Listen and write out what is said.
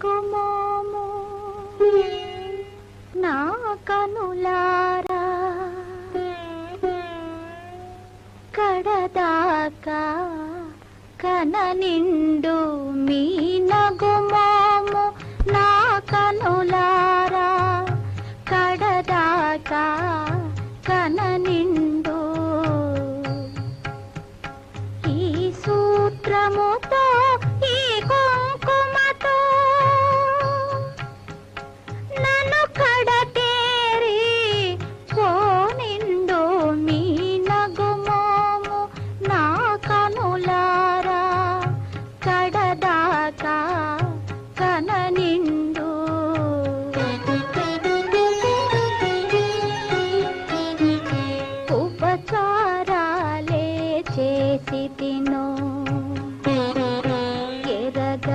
పలుకుమోము నా కనులారా కడదాకా కన నిండు మీ నగుమోము. నా కనులారా కడదాకా కన నిండు ఈ సూత్రము చేసి తినో ఎరగ